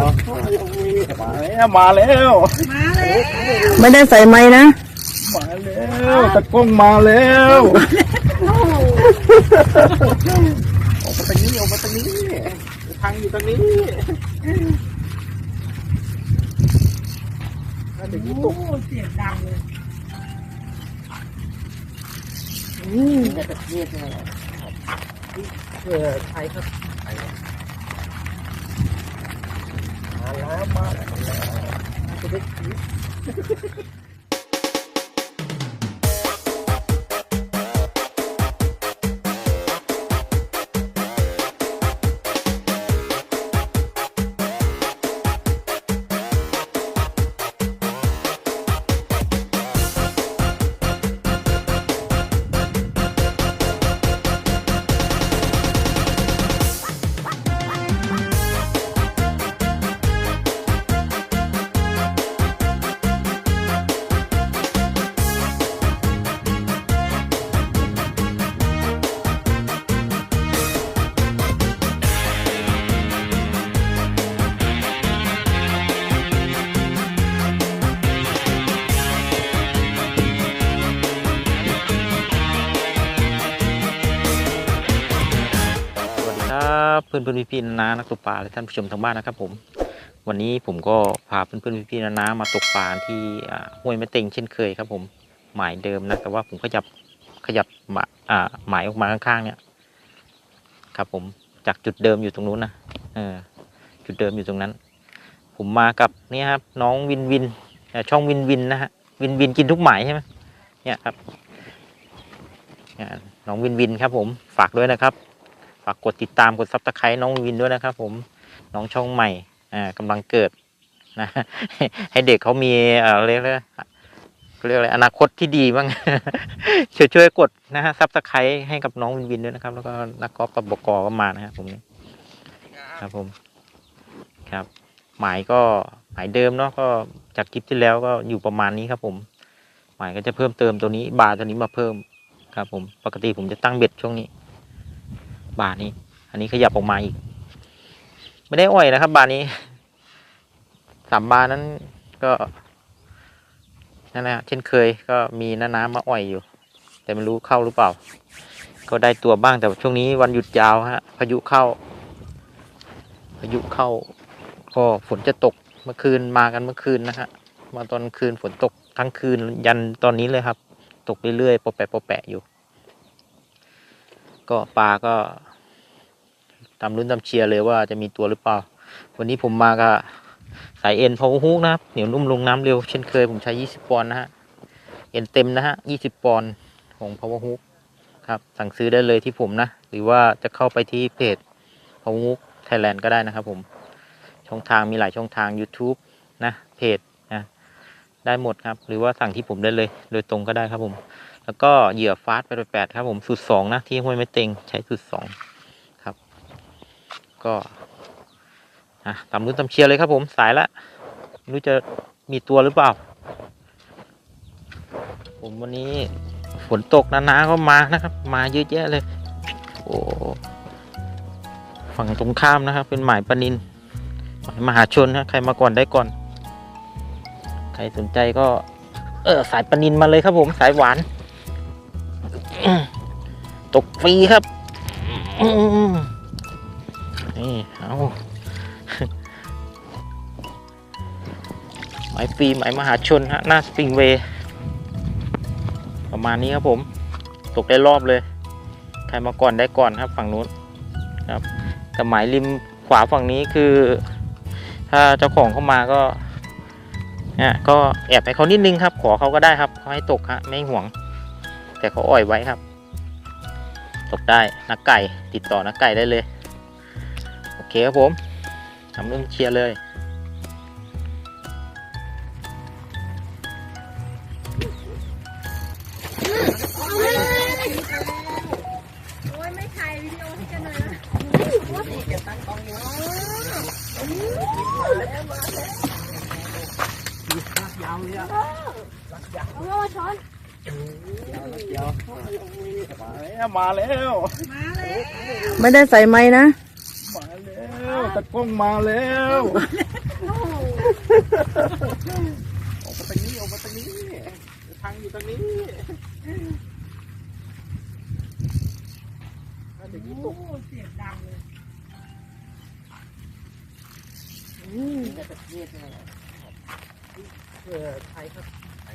มาแล้วมาเลยไม่ได้ใส่ไม้นะ มาแล้วตะกล้องมาแล้วออกมาตรงนี้ออกมาตรงนี้ทางอยู่ตรงนี้เดี๋ยวนี้ตกเสียงดังเลยจะตะเกียบเลยเออใช่ครับ มาแล้ พื่อนเพื่อนพี่พี่ๆนานักตกปลาและท่านผู้ชมทางบ้านนะครับผมวันนี้ผมก็พาเพื่อนเพื่อนพี่พี่ๆนามาตกปลาที่ห้วยแม่เต็งเช่นเคยครับผมหมายเดิมนะแต่ว่าผมขยับขยับหมาหมายออกมาข้างๆเนี่ยครับผมจากจุดเดิมอยู่ตรงนู้นนะเออจุดเดิมอยู่ตรงนั้น ผมมากับนี่ครับน้องวินวินช่องวินวินนะฮะวินวินกินทุกหมายใช่ไหมเนี่ยครับเนี่ยน้องวินวินครับผมฝากด้วยนะครับ ฝากกดติดตามกดซับสไครต์น้องวินด้วยนะครับผมน้องช่องใหม่อ่ากำลังเกิดนะให้เด็กเขามีเอ่อเรียกเลยเขาเรียกอะไรอนาคตที่ดีบ้างช่วยช่วยกดนะฮะซับสไครต์ให้กับน้องวินวินด้วยนะครับ แล้วก็นักกอล์ฟปบกก็มานะครับผมครับผมครับ หมายก็หมายเดิมเนาะก็จากคลิปที่แล้วก็อยู่ประมาณนี้ครับผม หมายก็จะเพิ่มเติมตัวนี้บาร์ตัวนี้มาเพิ่มครับผมปกติผมจะตั้งเบ็ดช่วงนี้ บาทนี้ อันนี้ขยับออกมาอีก ไม่ได้อ่อยนะครับ บาทนี้สามบาทนั้นก็นั่นแหละเช่นเคยก็มีน้าน้ำมาอ่อยอยู่ แต่ไม่รู้เข้าหรือเปล่า ก็ได้ตัวบ้างแต่ช่วงนี้วันหยุดยาวฮะพายุเข้า พายุเข้า ก็ฝนจะตกเมื่อคืนมากันเมื่อคืนนะฮะมาตอนคืนฝนตกทั้งคืนยันตอนนี้เลยครับ ตกเรื่อยๆปะแปะปะแปะอยู่ ก็ปลาก็ตามรุ่นตามเชียร์เลยว่าจะมีตัวหรือเปล่า วันนี้ผมมากับสายเอ็นพาวฮุกนะครับเหนียวนุ่มลงน้ำเร็วเช่นเคยผมใช้ 20 ปอนด์นะฮะเอ็นเต็มนะฮะ 20 ปอนด์ของพาวฮุกครับ สั่งซื้อได้เลยที่ผมนะ หรือว่าจะเข้าไปที่เพจพาวฮุกไทยแลนด์ก็ได้นะครับผม ช่องทางมีหลายช่องทาง YouTube นะ เพจนะ ได้หมดครับ หรือว่าสั่งที่ผมได้เลย โดยตรงก็ได้ครับผม แล้วก็เหยื่อฟาสไปแปดครับผมสูตรสองนะที่ห้วยไม่เต็งใช้สูตรสองครับ ก็ตามรุ่นตามเชียร์เลยครับผมสายละไม่รู้จะมีตัวหรือเปล่า ผมวันนี้ฝนตกนะนาก็มานะครับ มาเยอะแยะเลย โอ้ฝั่งตรงข้ามนะครับ เป็นหมายปนินหมายมหาชนนะใครมาก่อนได้ก่อน ใครสนใจก็ เออสายปนินมาเลยครับผมสายหวาน ตกฟรีครับนี่เอาหมายฟรีหมายมหาชนฮะหน้าสปริงเวย์ประมาณนี้ครับผม ตกได้รอบเลย ใครมาก่อนได้ก่อนครับฝั่งนู้นครับ แต่หมายริมขวาฝั่งนี้คือ ถ้าเจ้าของเข้ามาก็เนี่ยก็แอบให้เขานิดนึงครับ ขอเขาก็ได้ครับเขาให้ตกฮะไม่ห่วง แต่เขาอ่อยไว้ครับ ตกได้นักไก่ติดต่อนักไก่ได้เลย โอเคครับผมทำเรื่องเชียร์เลย แล้วมาเลยไม่ได้ใส่ไม้นะ มาแล้วตะกล้องมาแล้วโอ้โหออกมาตรงนี้ออกมาตรงนี้ทางอยู่ตรงนี้น่าจะยี่ตกเสียงดังเลยน่าจะเงียบเลยเออไทยครับไทย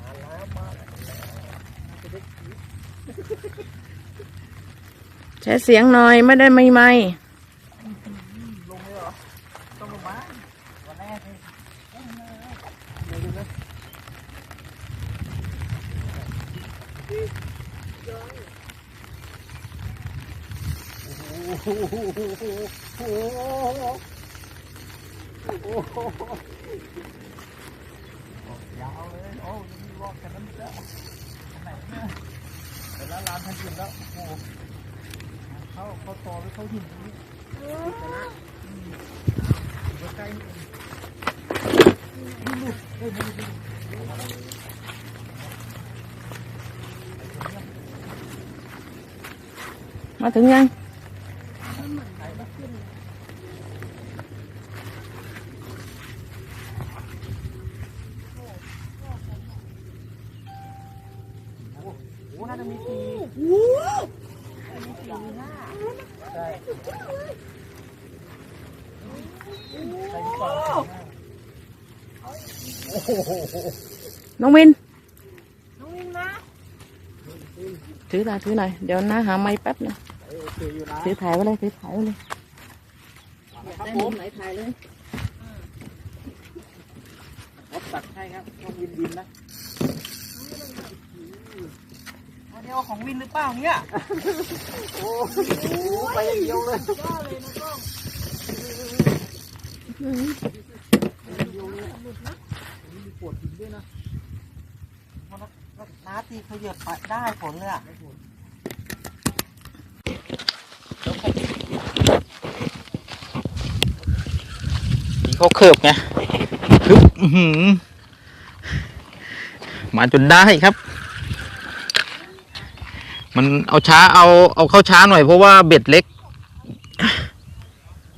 มาแล้วมาแล้วจะได้กิน ใช้เสียงหน่อยไม่ได้ไม่ไม่ ลงเลยเหรอ ต้องลงมาวันแรกเลยเดี๋ยวดูนะโอ้โหโอ้โหโอ้โหโอ้โหยาวเลยโอ้ยงมีรอบกันนั้นจ้ะไหนเนี่ยแต่ละร้านทันยินแล้วโอ้โหเข้าเข้าต่อหรือเข้าหินตรงนี้อยู่ใกล้ๆนี่เองลูกเฮ้ยมาดูดิมาถึงยัง โอ้โหน่าจะมีสี่ใช่ใส่ปากโอ้โห น้องวิน น้องวินมาถือหน่อยถือหน่อย เดี๋ยวน้าหาไม้แป๊บนะโอเคอยู่นะถือถ่ายไว้เลยถือถ่ายไว้เลยครับผมไหนถ่ายเลยรับตักให้ครับต้องวินวินนะอันนี้ของวินหรือเปล่าเนี่ย โอ้โหไปเดียวเลยย่อเลยนะกล้อง น้าตีเขาเหยียบไปได้ผลเลยอะมีเขาเคิบไงฮึบมาจนได้ครับ มันเอาช้าเอาเอาเข้าช้าหน่อยเพราะว่าเบ็ดเล็ก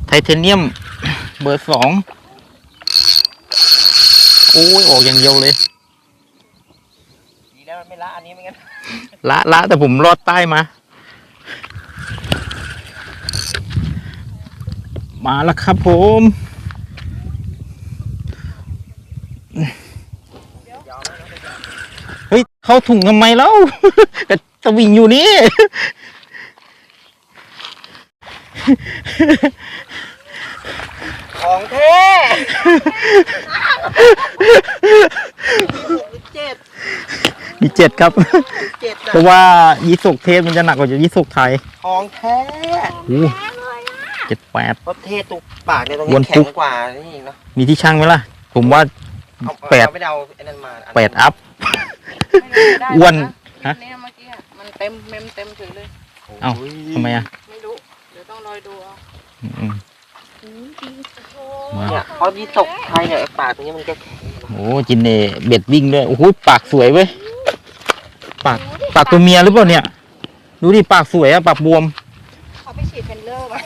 ไทเทเนียม เบอร์สองโอ้ยออกอย่างเดียวเลยดีแล้วมันไม่ละอันนี้ไม่งั้นละละแต่ผมรอดใต้มา มาแล้วครับผมเฮ้ยเข้าถุงทำไมแล้วกระสวิงอยู่นี่ ของแท้เจ็ดมีเจ็ดครับ เจ็ดเพราะว่ายีสกเทศมันจะหนักกว่ายีสกไทยของแท้โอ้แพ้เลยอะเจ็ดแปด เพราะเทศตุกปากเนี่ยตรงวนี้นแข็ปุ๊งบ กว่านี่อีกเนาะมีที่ช่างไหมล่ะ ผมว่าเอาแปด เอาไม่ได้เอาไอ้นั่นมาอันแปดอัพ อ้วนฮะเนี่ยเมื่อกี้อะมันเต็มเมมเต็มเฉยเลย เอ้าทำไมอะไม่รู้ เดี๋ยวต้องรอยดูเอาอืมมา เนี่ยเพราะยี่ตกไทยเนี่ยไอ้ปากตรงนี้มันจะโอ้จินเน่เบ็ดวิ่งด้วยโอ้โหปากสวยเว้ยปากปากตัวเมียหรือเปล่าเนี่ย ดูดิปากสวยอะปากบวมเขาไปฉีดเพนเลอร์มา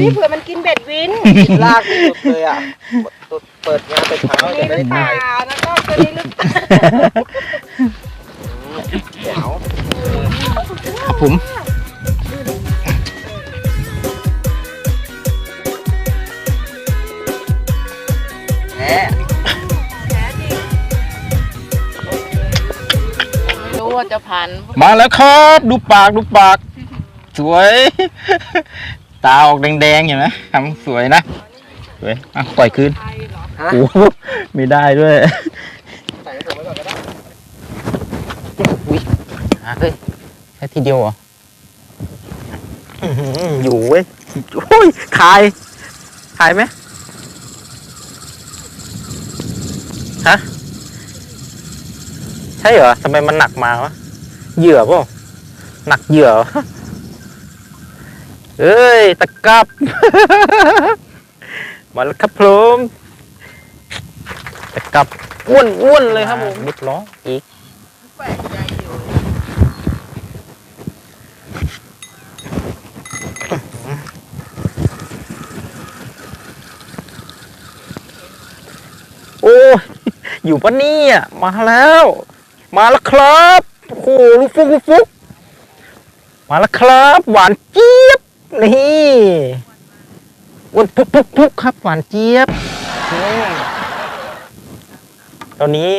นี่เผื่อมันกินเบ็ดวินลากที่สุดเลยอะตุดเปิดงานแต่เช้าแต่ไม่ได้ถ่ายอ่าแล้วก็ตัวนี้ลึกเดี๋ยวครับผม ว่าจะผ่านมาแล้วครับดูปากดูปาก สวย ตาออกแดงๆอย่างนะทำสวยนะสวยอะปล่อยคืนไทยเหรอฮะโอ้โหไม่ได้ด้วยใส่ให้ผมไว้ก่อนก็ได้อุ้ยหาเฮ้ยแค่ทีเดียวเหรออื้อหืออยู่เว้ยโอ้ยขายขายไหมฮะใช่เหรอทำไมมันหนักมาวะ เหยื่อเปล่าหนักเหยื่อวะเอ้ย ตะกรับ มาแล้วครับผมตะกรับอ้วนอ้วนๆเลยครับผมมิดล้ออีกแปลกใจอยู่โอ้ยอยู่ปะเนี่ยมาแล้ว มาแล้วครับโอ้โหลูกฟุกลูกฟุกมาแล้วครับ หวานเจี๊ยบนี่อ้วนพุกพุกพุกครับ หวานเจี๊ยบตอนนี้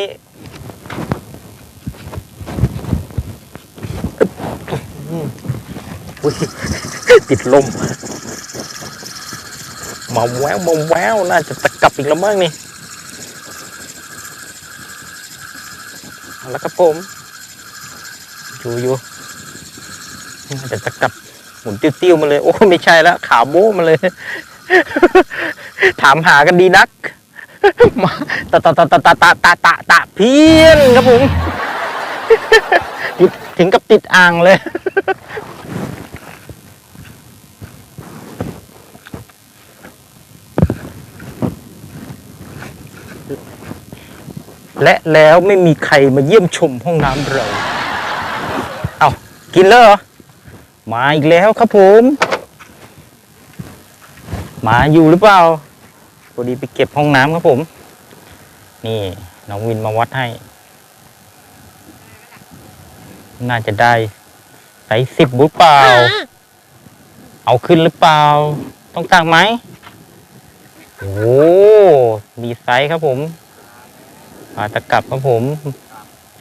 ติดลมมาแววมาแววน่าจะตะกลับอีกแล้วมั้งนี่ เอา แล้วครับผมอยู่อยู่น่จะตะกลับหมุนติ้วๆมาเลย โอ้ไม่ใช่แล้วขาโบ้มาเลย ถามหากันดีนักมาตะตะตะตะตะตะตะตะตะเพี้ยนครับผมถึงกับติดอ่างเลย และแล้วไม่มีใครมาเยี่ยมชมห้องน้ำเรา เอากินแล้วเหรอ มาอีกแล้วครับผม มาอยู่หรือเปล่าพอดีไปเก็บห้องน้ำครับผม นี่น้องวินมาวัดให้ น่าจะได้ใส่สิบหรือเปล่า เอาขึ้นหรือเปล่า ต้องตักไหม โอ้ดีไซน์ครับผม ปลาตะกรับครับผม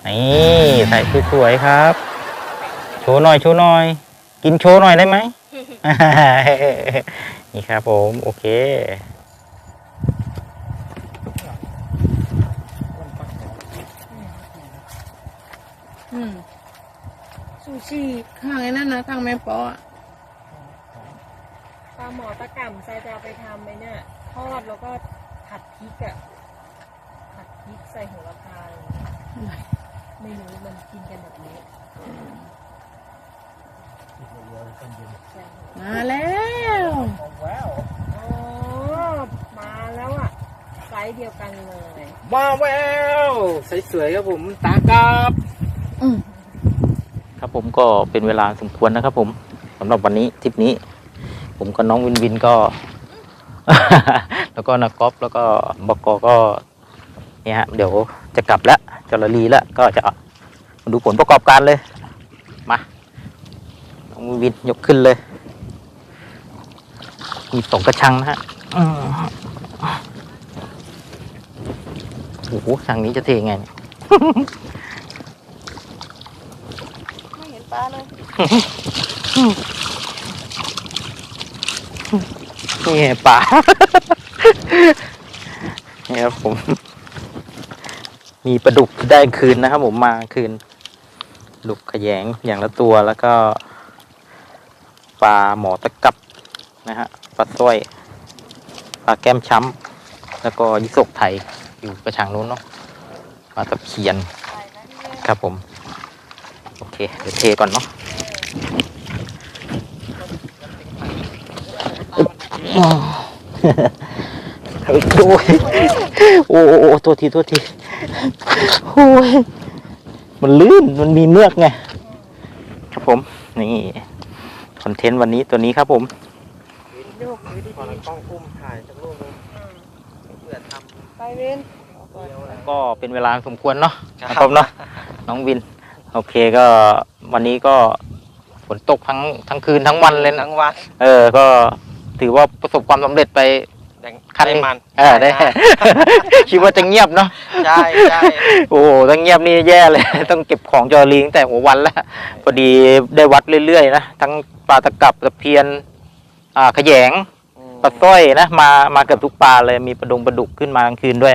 นี่ใส่สวยๆครับ โชว์หน่อยโชว์หน่อย กินโชว์หน่อยได้ไหม นี่ครับผม โอเคอืมซูชิข้างไอ้นั่นนะข้างแม่ปออะปลาหมอตะก่ำใส่จะเอาไปทำไหมเนี่ย ทอดแล้วก็ผัดพริกอะผัด พริกใส่โหระพาอะไรอย่างเงี้ยไม่รู้มันกินกันแบบนี้ใส่โหระมาแล้วแววอ๋อมาแล้วอะไซส์เดียวกันเลยมาแววสวยๆครับผมตากราบอืมครับผมก็เป็นเวลาสมควรนะครับ ผมสำหรับวันนี้ทริปนี้ ผมกับน้องวินวินก็ แล้วก็นักกอล์ฟแล้วก็บกก็ เนี่ยฮะเดี๋ยวจะกลับแล้วจรลีแล้วก็จะมาดูผลประกอบการเลย มาน้องวินวินยกขึ้นเลย มีสองกระชังนะฮะอืมโอ้โหทางนี้จะเทไงเนี่ยไม่เห็นปลาเลยนี่ไงป่านี่ครับผม มีปลาดุกได้คืนนะครับ ผมมาคืนลาดุกขยงอย่างละตัวแล้วก็ปลาหมอตะกับนะฮะปลาสร้อยปลาแก้มช้ำแล้วก็ยิสกไทยอยู่กระชังนู้นเนาะปลาตะเพียนครับผม โอเค เดี๋ยวเทก่อนเนาะโอ้ยโอ้โอ้ตัวทีตัวที โอ้ยมันลื่นมันมีเมือกไง ครับผม นี่คอนเทนต์วันนี้ตัวนี้ครับผมพอเรากล้องอุ้มถ่ายจากรูปนึงเพื่อทไปเว้นก็เป็นเวลาสมควรเนาะำครับผมเนาะน้องวิน โอเคก็วันนี้ก็ฝนตกทั้งทั้งคืนทั้งวันเลยนะทั้งวัน เออ ก็ถือว่าประสบความสำเร็จไป แดงคันหได้นึ่งมันเออได้ คิดว่าจะเงียบเนาะใช่ใช่โอ้โหถ้าเงียบนี่แย่เลย ต้องเก็บของจอรีตั้งแต่หัววันแล้วพอดีได้วัดเรื่อยๆนะทั้งปลาตะกับตะเพียน อ่าขยงปลาสร้อยนะมามาเกือบทุกปลาเลยมีปลาดงปลาดุกขึ้นมากลางคืนด้วย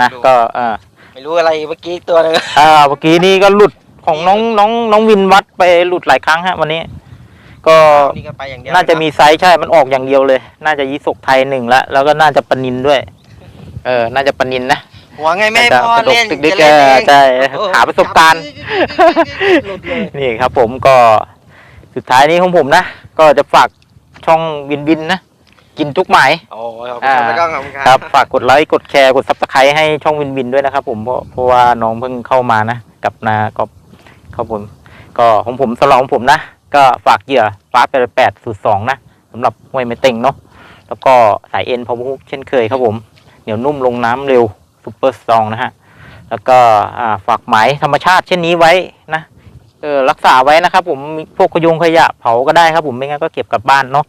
นะก็อ่าไม่รู้อะไรเมื่อกี้ตัวหนึง อ่าเมื่อกี้นี่ก็หลุดของน้องน้องน้องวินวัดไปหลุดหลายครั้งฮะวันนี้ ก็นี่ก็ไปอย่างเดียวน่าจะมีไซส์ใช่มันออกอย่างเดียวเลย น่าจะยี่สกไทยหนึ่งละแล้วก็น่าจะปลานินด้วย เออ น่าจะปลานินนะหัวไงแม่แต่พ่อกระดกเล่นดึกๆจะเล่นเออเองใช่โอ้โหาประสบการณ์หลุดเลยนี่ครับ ผมก็สุดท้ายนี้ของผมนะก็จะฝากช่องวินวินนะกินทุกหมายโอ้ยขอบคุณครับอ่าแล้วก็ขอบคุณคครัรับบฝากกดไลค์ กดแชร์ กดซับสไครต์ให้ช่องวินวินด้วยนะครับ ผมเพราะเพราะว่าน้องเพิ่งเข้ามานะ กับนาก็ครับผม ก็ของผมสำหรับของผมนะ ก็ฝากเหยื่อฟาสแปดแปดสูตรสองนะสำหรับห้วยไม่เต็งเนาะแล้วก็สายเอ็นพอมุกเช่นเคยครับผม เหนียวนุ่มลงน้ำเร็วซูเปอร์สตรองนะฮะแล้วก็อ่าฝากหมายธรรมชาติเช่นนี้ไว้นะเออรักษาไว้นะครับ ผมมีพวกขยงขยะเผาก็ได้ครับผมไม่งั้นก็เก็บกลับบ้านเนาะ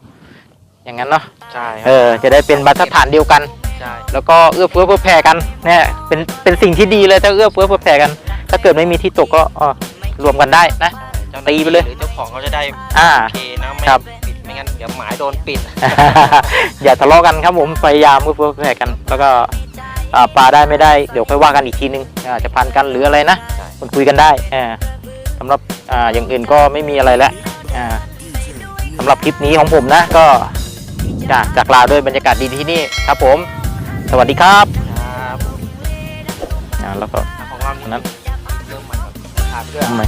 อย่างนั้นเนาะใช่คเอรับอจะได้เป็นมาตรฐานเดียวกันใช่แล้วก็เอื้อเฟื้อเผื่อแผ่กันเนี่ยเป็นเป็นสิ่งที่ดีเลยถ้าเอื้อเฟื้อเผื่อแผ่กัน ถ้าเกิดไม่มีที่ตกก็เออรวมกันได้นะ เจ้าหตีน้าที่ไปเลย หรือเจ้าของเขาจะได้อ่า โอเคนะไม่ครับ ปิดไม่งั้นเดี๋ยวหมายโดนปิด อย่าทะเลาะกันครับผมพยายามเอื้อเฟื้อเผื่อแผ่กัน แล้วก็อ่าปลาได้ไม่ได้เดี๋ยวค่อยว่ากันอีกทีนึงอาจจะพันกันหรืออะไรนะใช่ มันคุยกันได้อ่าสำหรับอ่าอย่างอื่นก็ไม่มีอะไรแล้วอ่าสำหรับคลิปนี้ของผมนะก็จ้ะจากลาด้วยบรรยากาศดีที่นี่ครับผม สวัสดีครับครับอ่าแล้วก็ของเราอันนั้น ดเกลือทำไม